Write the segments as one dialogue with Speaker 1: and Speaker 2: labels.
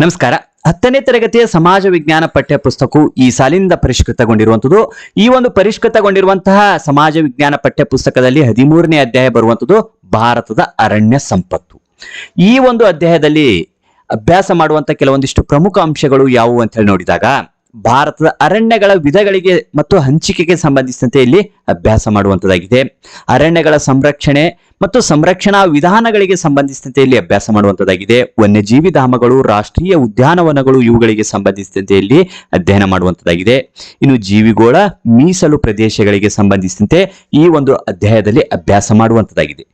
Speaker 1: ನಮಸ್ಕಾರ. ಹತ್ತನೇ ತರಗತಿಯ ಸಮಾಜ ವಿಜ್ಞಾನ ಪಠ್ಯ ಪುಸ್ತಕವು ಈ ಸಾಲಿನಿಂದ ಪರಿಷ್ಕೃತಗೊಂಡಿರುವಂಥದ್ದು ಈ ಒಂದು ಪರಿಷ್ಕೃತಗೊಂಡಿರುವಂತಹ ಸಮಾಜ ವಿಜ್ಞಾನ ಪಠ್ಯ ಪುಸ್ತಕದಲ್ಲಿ ಹದಿಮೂರನೇ ಅಧ್ಯಾಯ ಬರುವಂತದ್ದು ಭಾರತದ ಅರಣ್ಯ ಸಂಪತ್ತು. ಈ ಒಂದು ಅಧ್ಯಾಯದಲ್ಲಿ ಅಭ್ಯಾಸ ಮಾಡುವಂತ ಕೆಲವೊಂದಿಷ್ಟು ಪ್ರಮುಖ ಅಂಶಗಳು ಯಾವುವು ಅಂತ ಹೇಳಿ ನೋಡಿದಾಗ, ಭಾರತದ ಅರಣ್ಯಗಳ ವಿಧಗಳಿಗೆ ಮತ್ತು ಹಂಚಿಕೆಗೆ ಸಂಬಂಧಿಸಿದಂತೆ ಇಲ್ಲಿ ಅಭ್ಯಾಸ ಮಾಡುವಂತದ್ದಾಗಿದೆ. ಅರಣ್ಯಗಳ ಸಂರಕ್ಷಣೆ ಮತ್ತು ಸಂರಕ್ಷಣಾ ವಿಧಾನಗಳಿಗೆ ಸಂಬಂಧಿಸಿದಂತೆ ಇಲ್ಲಿ ಅಭ್ಯಾಸ ಮಾಡುವಂತದ್ದಾಗಿದೆ. ವನ್ಯಜೀವಿ ಧಾಮಗಳು, ರಾಷ್ಟ್ರೀಯ ಉದ್ಯಾನವನಗಳು ಇವುಗಳಿಗೆ ಸಂಬಂಧಿಸಿದಂತೆ ಇಲ್ಲಿ ಅಧ್ಯಯನ ಮಾಡುವಂತದ್ದಾಗಿದೆ. ಇನ್ನು ಜೀವಿಗೋಳ ಮೀಸಲು ಪ್ರದೇಶಗಳಿಗೆ ಸಂಬಂಧಿಸಿದಂತೆ ಈ ಒಂದು ಅಧ್ಯಾಯದಲ್ಲಿ ಅಭ್ಯಾಸ ಮಾಡುವಂತದ್ದಾಗಿದೆ.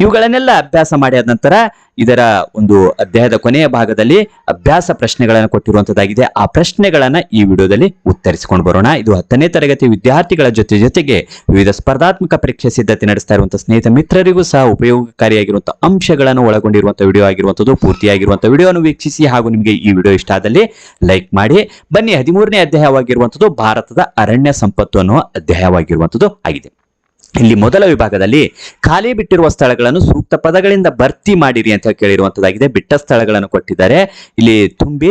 Speaker 1: ಇವುಗಳನ್ನೆಲ್ಲ ಅಭ್ಯಾಸ ಮಾಡಿದ ನಂತರ ಇದರ ಒಂದು ಅಧ್ಯಾಯದ ಕೊನೆಯ ಭಾಗದಲ್ಲಿ ಅಭ್ಯಾಸ ಪ್ರಶ್ನೆಗಳನ್ನು ಕೊಟ್ಟಿರುವಂತದ್ದಾಗಿದೆ. ಆ ಪ್ರಶ್ನೆಗಳನ್ನ ಈ ವಿಡಿಯೋದಲ್ಲಿ ಉತ್ತರಿಸಿಕೊಂಡು ಬರೋಣ. ಇದು ಹತ್ತನೇ ತರಗತಿ ವಿದ್ಯಾರ್ಥಿಗಳ ಜೊತೆ ಜೊತೆಗೆ ವಿವಿಧ ಸ್ಪರ್ಧಾತ್ಮಕ ಪರೀಕ್ಷೆ ಸಿದ್ಧತೆ ನಡೆಸ್ತಾ ಇರುವಂತಹ ಸ್ನೇಹಿತ ಮಿತ್ರರಿಗೂ ಸಹ ಉಪಯೋಗಕಾರಿಯಾಗಿರುವಂತಹ ಅಂಶಗಳನ್ನು ಒಳಗೊಂಡಿರುವಂತಹ ವಿಡಿಯೋ ಆಗಿರುವಂತದ್ದು, ಪೂರ್ತಿಯಾಗಿರುವಂತಹ ವಿಡಿಯೋವನ್ನು ವೀಕ್ಷಿಸಿ ಹಾಗೂ ನಿಮಗೆ ಈ ವಿಡಿಯೋ ಇಷ್ಟ ಆದಲ್ಲಿ ಲೈಕ್ ಮಾಡಿ. ಬನ್ನಿ, ಹದಿಮೂರನೇ ಅಧ್ಯಾಯವಾಗಿರುವಂತದ್ದು ಭಾರತದ ಅರಣ್ಯ ಸಂಪತ್ತು ಅನ್ನುವ ಅಧ್ಯಾಯವಾಗಿರುವಂತದ್ದು ಆಗಿದೆ. ಇಲ್ಲಿ ಮೊದಲ ವಿಭಾಗದಲ್ಲಿ ಖಾಲಿ ಬಿಟ್ಟಿರುವ ಸ್ಥಳಗಳನ್ನು ಸೂಕ್ತ ಪದಗಳಿಂದ ಭರ್ತಿ ಮಾಡಿರಿ ಅಂತ ಕೇಳಿರುವಂತದ್ದಾಗಿದೆ. ಬಿಟ್ಟ ಸ್ಥಳಗಳನ್ನು ಕೊಟ್ಟಿದ್ದಾರೆ. ಇಲ್ಲಿ ತುಂಬಿ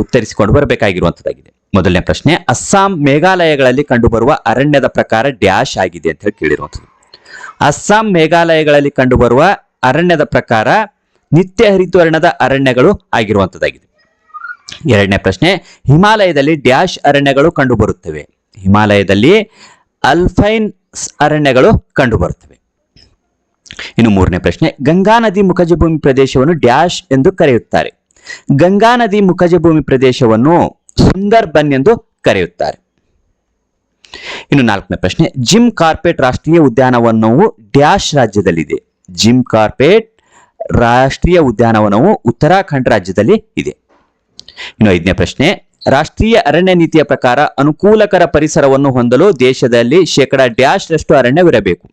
Speaker 1: ಉತ್ತರಿಸಿಕೊಂಡು ಬರಬೇಕಾಗಿರುವಂತದ್ದಾಗಿದೆ. ಮೊದಲನೇ ಪ್ರಶ್ನೆ, ಅಸ್ಸಾಂ ಮೇಘಾಲಯಗಳಲ್ಲಿ ಕಂಡುಬರುವ ಅರಣ್ಯದ ಪ್ರಕಾರ ಡ್ಯಾಶ್ ಆಗಿದೆ ಅಂತ ಹೇಳಿ ಕೇಳಿರುವಂಥದ್ದು ಅಸ್ಸಾಂ ಮೇಘಾಲಯಗಳಲ್ಲಿ ಕಂಡುಬರುವ ಅರಣ್ಯದ ಪ್ರಕಾರ ನಿತ್ಯ ಹರಿತವರ್ಣದ ಅರಣ್ಯಗಳು ಆಗಿರುವಂತದ್ದಾಗಿದೆ. ಎರಡನೇ ಪ್ರಶ್ನೆ, ಹಿಮಾಲಯದಲ್ಲಿ ಡ್ಯಾಶ್ ಅರಣ್ಯಗಳು ಕಂಡುಬರುತ್ತವೆ. ಹಿಮಾಲಯದಲ್ಲಿ ಅಲ್ಫೈನ್ ಅರಣ್ಯಗಳು ಕಂಡುಬರುತ್ತವೆ. ಇನ್ನು ಮೂರನೇ ಪ್ರಶ್ನೆ, ಗಂಗಾ ನದಿ ಮುಖಜ ಭೂಮಿ ಪ್ರದೇಶವನ್ನು ಡ್ಯಾಶ್ ಎಂದು ಕರೆಯುತ್ತಾರೆ. ಗಂಗಾ ನದಿ ಮುಖಜ ಭೂಮಿ ಪ್ರದೇಶವನ್ನು ಸುಂದರ್ ಬನ್ ಎಂದು ಕರೆಯುತ್ತಾರೆ. ಇನ್ನು ನಾಲ್ಕನೇ ಪ್ರಶ್ನೆ, ಜಿಮ್ ಕಾರ್ಪೆಟ್ ರಾಷ್ಟ್ರೀಯ ಉದ್ಯಾನವನವು ಡ್ಯಾಶ್ ರಾಜ್ಯದಲ್ಲಿದೆ. ಜಿಮ್ ಕಾರ್ಪೆಟ್ ರಾಷ್ಟ್ರೀಯ ಉದ್ಯಾನವನವು ಉತ್ತರಾಖಂಡ್ ರಾಜ್ಯದಲ್ಲಿ ಇದೆ. ಇನ್ನು ಐದನೇ ಪ್ರಶ್ನೆ ರಾಷ್ಟ್ರೀಯ ಅರಣ್ಯ ನೀತಿಯ ಪ್ರಕಾರ ಅನುಕೂಲಕರ ಪರಿಸರವನ್ನು ಹೊಂದಲು ದೇಶದಲ್ಲಿ ಶೇಕಡ ಡ್ಯಾಶ್ ರಷ್ಟು ಅರಣ್ಯವಿರಬೇಕು.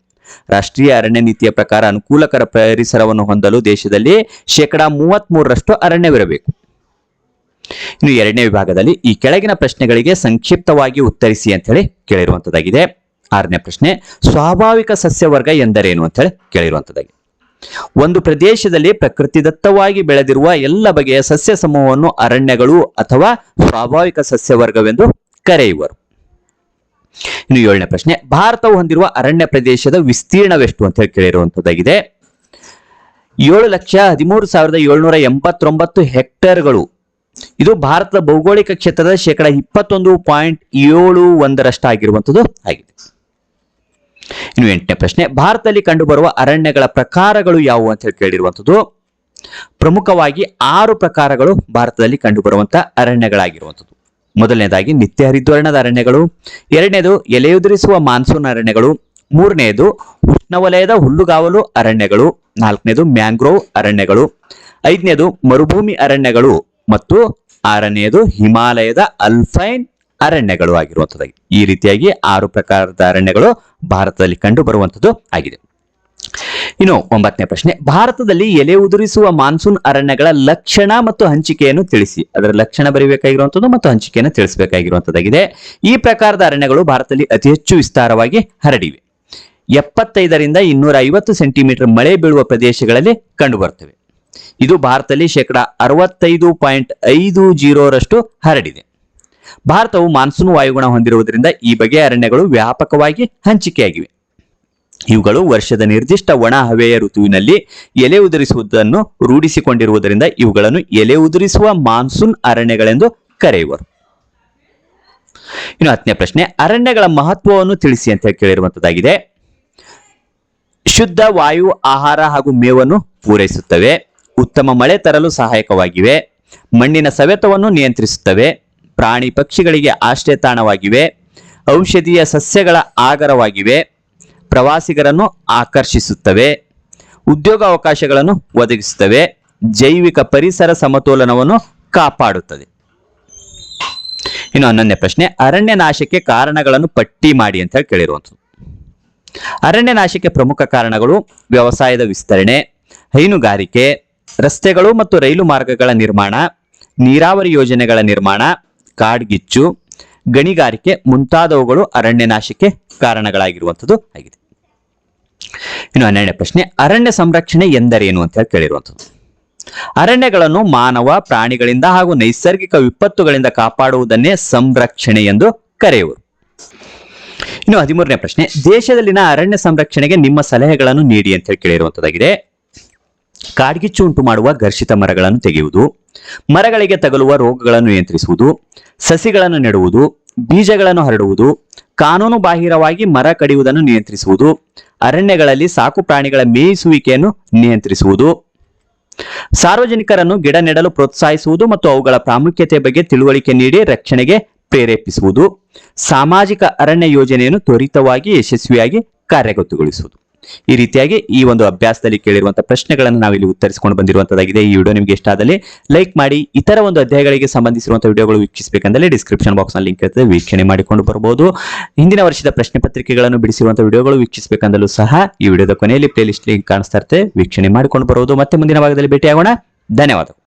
Speaker 1: ರಾಷ್ಟ್ರೀಯ ಅರಣ್ಯ ನೀತಿಯ ಪ್ರಕಾರ ಅನುಕೂಲಕರ ಪರಿಸರವನ್ನು ಹೊಂದಲು ದೇಶದಲ್ಲಿ ಶೇಕಡ ಮೂವತ್ತ್ ಮೂರರಷ್ಟು ಅರಣ್ಯವಿರಬೇಕು. ಇನ್ನು ಎರಡನೇ ವಿಭಾಗದಲ್ಲಿ ಈ ಕೆಳಗಿನ ಪ್ರಶ್ನೆಗಳಿಗೆ ಸಂಕ್ಷಿಪ್ತವಾಗಿ ಉತ್ತರಿಸಿ ಅಂತ ಹೇಳಿ ಕೇಳಿರುವಂತದ್ದಾಗಿದೆ. ಆರನೇ ಪ್ರಶ್ನೆ, ಸ್ವಾಭಾವಿಕ ಸಸ್ಯವರ್ಗ ಎಂದರೇನು ಅಂತ ಹೇಳಿ ಕೇಳಿರುವಂತದ್ದಾಗಿದೆ. ಒಂದು ಪ್ರದೇಶದಲ್ಲಿ ಪ್ರಕೃತಿದತ್ತವಾಗಿ ಬೆಳೆದಿರುವ ಎಲ್ಲ ಬಗೆಯ ಸಸ್ಯ ಸಮೂಹವನ್ನು ಅರಣ್ಯಗಳು ಅಥವಾ ಸ್ವಾಭಾವಿಕ ಸಸ್ಯವರ್ಗವೆಂದು ಕರೆಯುವರು. ಇನ್ನು ಏಳನೇ ಪ್ರಶ್ನೆ, ಭಾರತವು ಹೊಂದಿರುವ ಅರಣ್ಯ ಪ್ರದೇಶದ ವಿಸ್ತೀರ್ಣವೆಷ್ಟು ಅಂತ ಹೇಳಿ ಕೇಳಿರುವಂತದ್ದಾಗಿದೆ. ಏಳು ಲಕ್ಷ ಹದಿಮೂರು ಸಾವಿರದ ಏಳ್ನೂರ ಎಂಬತ್ತೊಂಬತ್ತು ಹೆಕ್ಟೇರ್ಗಳು. ಇದು ಭಾರತದ ಭೌಗೋಳಿಕ ಕ್ಷೇತ್ರದ ಶೇಕಡ ಇಪ್ಪತ್ತೊಂದು ಪಾಯಿಂಟ್ ಏಳು ಒಂದರಷ್ಟಾಗಿರುವಂಥದ್ದು ಆಗಿದೆ. ಇನ್ನು ಎಂಟನೇ ಪ್ರಶ್ನೆ, ಭಾರತದಲ್ಲಿ ಕಂಡುಬರುವ ಅರಣ್ಯಗಳ ಪ್ರಕಾರಗಳು ಯಾವುವು ಅಂತ ಹೇಳಿ ಕೇಳಿರುವಂಥದ್ದು. ಪ್ರಮುಖವಾಗಿ ಆರು ಪ್ರಕಾರಗಳು ಭಾರತದಲ್ಲಿ ಕಂಡುಬರುವಂತಹ ಅರಣ್ಯಗಳಾಗಿರುವಂಥದ್ದು. ಮೊದಲನೇದಾಗಿ ನಿತ್ಯ ಹರಿದ್ವರ್ಣದ ಅರಣ್ಯಗಳು, ಎರಡನೇದು ಎಲೆಯುದುರಿಸುವ ಮಾನ್ಸೂನ್ ಅರಣ್ಯಗಳು ಮೂರನೆಯದು ಉಷ್ಣವಲಯದ ಹುಲ್ಲುಗಾವಲು ಅರಣ್ಯಗಳು, ನಾಲ್ಕನೇದು ಮ್ಯಾಂಗ್ರೋವ್ ಅರಣ್ಯಗಳು, ಐದನೇದು ಮರುಭೂಮಿ ಅರಣ್ಯಗಳು ಮತ್ತು ಆರನೆಯದು ಹಿಮಾಲಯದ ಅಲ್ಫೈನ್ ಅರಣ್ಯಗಳು ಆಗಿರುವಂಥದ್ದಾಗಿ. ಈ ರೀತಿಯಾಗಿ ಆರು ಪ್ರಕಾರದ ಅರಣ್ಯಗಳು ಭಾರತದಲ್ಲಿ ಕಂಡು ಬರುವಂಥದ್ದು ಆಗಿದೆ. ಇನ್ನು ಒಂಬತ್ತನೇ ಪ್ರಶ್ನೆ. ಭಾರತದಲ್ಲಿ ಎಲೆ ಉದುರಿಸುವ ಮಾನ್ಸೂನ್ ಅರಣ್ಯಗಳ ಲಕ್ಷಣ ಮತ್ತು ಹಂಚಿಕೆಯನ್ನು ತಿಳಿಸಿ. ಅದರ ಲಕ್ಷಣ ಬರೀಬೇಕಾಗಿರುವಂಥದ್ದು ಮತ್ತು ಹಂಚಿಕೆಯನ್ನು ತಿಳಿಸಬೇಕಾಗಿರುವಂಥದ್ದಾಗಿದೆ. ಈ ಪ್ರಕಾರದ ಅರಣ್ಯಗಳು ಭಾರತದಲ್ಲಿ ಅತಿ ಹೆಚ್ಚು ವಿಸ್ತಾರವಾಗಿ ಹರಡಿವೆ. ಎಪ್ಪತ್ತೈದರಿಂದ ಇನ್ನೂರ ಐವತ್ತು ಸೆಂಟಿಮೀಟರ್ ಮಳೆ ಬೀಳುವ ಪ್ರದೇಶಗಳಲ್ಲಿ ಕಂಡುಬರುತ್ತವೆ ಇದು ಭಾರತದಲ್ಲಿ ಶೇಕಡ ಅರವತ್ತೈದು ಪಾಯಿಂಟ್ ಐದು ಜೀರೋರಷ್ಟು ಹರಡಿದೆ. ಭಾರತವು ಮಾನ್ಸೂನ್ ವಾಯುಗುಣ ಹೊಂದಿರುವುದರಿಂದ ಈ ಬಗೆಯ ಅರಣ್ಯಗಳು ವ್ಯಾಪಕವಾಗಿ ಹಂಚಿಕೆಯಾಗಿವೆ. ಇವುಗಳು ವರ್ಷದ ನಿರ್ದಿಷ್ಟ ಒಣ ಹವೆಯ ಋತುವಿನಲ್ಲಿ ಎಲೆ ಉದುರಿಸುವುದನ್ನು ರೂಢಿಸಿಕೊಂಡಿರುವುದರಿಂದ ಇವುಗಳನ್ನು ಎಲೆ ಉದುರಿಸುವ ಮಾನ್ಸೂನ್ ಅರಣ್ಯಗಳೆಂದು ಕರೆಯುವರು. ಇನ್ನು ಹತ್ತನೇ ಪ್ರಶ್ನೆ, ಅರಣ್ಯಗಳ ಮಹತ್ವವನ್ನು ತಿಳಿಸಿ ಅಂತ ಕೇಳಿರುವಂತದ್ದಾಗಿದೆ. ಶುದ್ಧ ವಾಯು, ಆಹಾರ ಹಾಗೂ ಮೇವನ್ನು ಪೂರೈಸುತ್ತವೆ. ಉತ್ತಮ ಮಳೆ ತರಲು ಸಹಾಯಕವಾಗಿವೆ. ಮಣ್ಣಿನ ಸವೆತವನ್ನು ನಿಯಂತ್ರಿಸುತ್ತವೆ. ಪ್ರಾಣಿ ಪಕ್ಷಿಗಳಿಗೆ ಆಶ್ರಯ ತಾಣವಾಗಿವೆ ಔಷಧೀಯ ಸಸ್ಯಗಳ ಆಗರವಾಗಿವೆ. ಪ್ರವಾಸಿಗರನ್ನು ಆಕರ್ಷಿಸುತ್ತವೆ. ಉದ್ಯೋಗಾವಕಾಶಗಳನ್ನು ಒದಗಿಸುತ್ತವೆ. ಜೈವಿಕ ಪರಿಸರ ಸಮತೋಲನವನ್ನು ಕಾಪಾಡುತ್ತದೆ. ಇನ್ನು ಹನ್ನೊಂದನೇ ಪ್ರಶ್ನೆ ಅರಣ್ಯ ನಾಶಕ್ಕೆ ಕಾರಣಗಳನ್ನು ಪಟ್ಟಿ ಮಾಡಿ ಅಂತ ಹೇಳಿ ಕೇಳಿರುವಂಥದ್ದು. ಅರಣ್ಯ ನಾಶಕ್ಕೆ ಪ್ರಮುಖ ಕಾರಣಗಳು ವ್ಯವಸಾಯದ ವಿಸ್ತರಣೆ, ಹೈನುಗಾರಿಕೆ, ರಸ್ತೆಗಳು ಮತ್ತು ರೈಲು ಮಾರ್ಗಗಳ ನಿರ್ಮಾಣ, ನೀರಾವರಿ ಯೋಜನೆಗಳ ನಿರ್ಮಾಣ ಕಾಡ್ಗಿಚ್ಚು, ಗಣಿಗಾರಿಕೆ ಮುಂತಾದವುಗಳು ಅರಣ್ಯ ನಾಶಕ್ಕೆ ಕಾರಣಗಳಾಗಿರುವಂಥದ್ದು ಆಗಿದೆ. ಇನ್ನು ಹನ್ನೆರಡನೇ ಪ್ರಶ್ನೆ, ಅರಣ್ಯ ಸಂರಕ್ಷಣೆ ಎಂದರೇನು ಅಂತ ಹೇಳಿ ಕೇಳಿರುವಂಥದ್ದು. ಅರಣ್ಯಗಳನ್ನು ಮಾನವ, ಪ್ರಾಣಿಗಳಿಂದ ಹಾಗೂ ನೈಸರ್ಗಿಕ ವಿಪತ್ತುಗಳಿಂದ ಕಾಪಾಡುವುದನ್ನೇ ಸಂರಕ್ಷಣೆ ಎಂದು ಕರೆಯುವರು. ಇನ್ನು ಹದಿಮೂರನೇ ಪ್ರಶ್ನೆ, ದೇಶದಲ್ಲಿನ ಅರಣ್ಯ ಸಂರಕ್ಷಣೆಗೆ ನಿಮ್ಮ ಸಲಹೆಗಳನ್ನು ನೀಡಿ ಅಂತ ಹೇಳಿ ಕೇಳಿರುವಂತದ್ದಾಗಿದೆ ಕಾಡ್ಗಿಚ್ಚು ಉಂಟು ಮಾಡುವ ಘರ್ಷಿತ ಮರಗಳನ್ನು ತೆಗೆಯುವುದು, ಮರಗಳಿಗೆ ತಗಲುವ ರೋಗಗಳನ್ನು ನಿಯಂತ್ರಿಸುವುದು, ಸಸಿಗಳನ್ನು ನೆಡುವುದು, ಬೀಜಗಳನ್ನು ಹರಡುವುದು, ಕಾನೂನು ಬಾಹಿರವಾಗಿ ಮರ ಕಡಿಯುವುದನ್ನು ನಿಯಂತ್ರಿಸುವುದು, ಅರಣ್ಯಗಳಲ್ಲಿ ಸಾಕು ಪ್ರಾಣಿಗಳ ಮೇಯಿಸುವಿಕೆಯನ್ನು ನಿಯಂತ್ರಿಸುವುದು, ಸಾರ್ವಜನಿಕರನ್ನು ಗಿಡ ನೆಡಲು ಪ್ರೋತ್ಸಾಹಿಸುವುದು ಮತ್ತು ಅವುಗಳ ಪ್ರಾಮುಖ್ಯತೆ ಬಗ್ಗೆ ತಿಳುವಳಿಕೆ ನೀಡಿ ರಕ್ಷಣೆಗೆ ಪ್ರೇರೇಪಿಸುವುದು, ಸಾಮಾಜಿಕ ಅರಣ್ಯ ಯೋಜನೆಯನ್ನು ತ್ವರಿತವಾಗಿ ಯಶಸ್ವಿಯಾಗಿ ಕಾರ್ಯಗತಗೊಳಿಸುವುದು. ಈ ರೀತಿಯಾಗಿ ಈ ಒಂದು ಅಭ್ಯಾಸದಲ್ಲಿ ಕೇಳಿರುವಂತಹ ಪ್ರಶ್ನೆಗಳನ್ನು ನಾವಿಲ್ಲಿ ಉತ್ತರಿಸಿಕೊಂಡು ಬಂದಿರುವಂತದಾಗಿದೆ ಈ ವಿಡಿಯೋ ನಿಮಗೆ ಇಷ್ಟ ಆದಲ್ಲಿ ಲೈಕ್ ಮಾಡಿ, ಇತರ ಒಂದು ಅಧ್ಯಾಯಗಳಿಗೆ ಸಂಬಂಧಿಸಿರುವಂತಹ ವಿಡಿಯೋಗಳು ವೀಕ್ಷಿಸಬೇಕಂದ್ರೆ ಡಿಸ್ಕ್ರಿಪ್ಷನ್ ಬಾಕ್ಸ್ನಲ್ಲಿ ಲಿಂಕ್ ಇರ್ತದೆ. ವೀಕ್ಷಣೆ ಮಾಡಿಕೊಂಡು ಬರಬಹುದು ಹಿಂದಿನ ವರ್ಷದ ಪ್ರಶ್ನೆ ಪತ್ರಿಕೆಗಳನ್ನು ಬಿಡಿಸಿರುವಂತಹ ವಿಡಿಯೋಗಳು ವೀಕ್ಷಿಸಬೇಕಂದಲೂ ಸಹ ಈ ವಿಡಿಯೋದ ಕೊನೆಯಲ್ಲಿ ಪ್ಲೇಲಿಸ್ಟ್ ಲಿಂಕ್ ಕಾಣಿಸ್ತಾ ಇರುತ್ತೆ ವೀಕ್ಷಣೆ ಮಾಡಿಕೊಂಡು ಬರುವುದು ಮತ್ತೆ ಮುಂದಿನ ಭಾಗದಲ್ಲಿ ಭೇಟಿಯಾಗೋಣ. ಧನ್ಯವಾದಗಳು.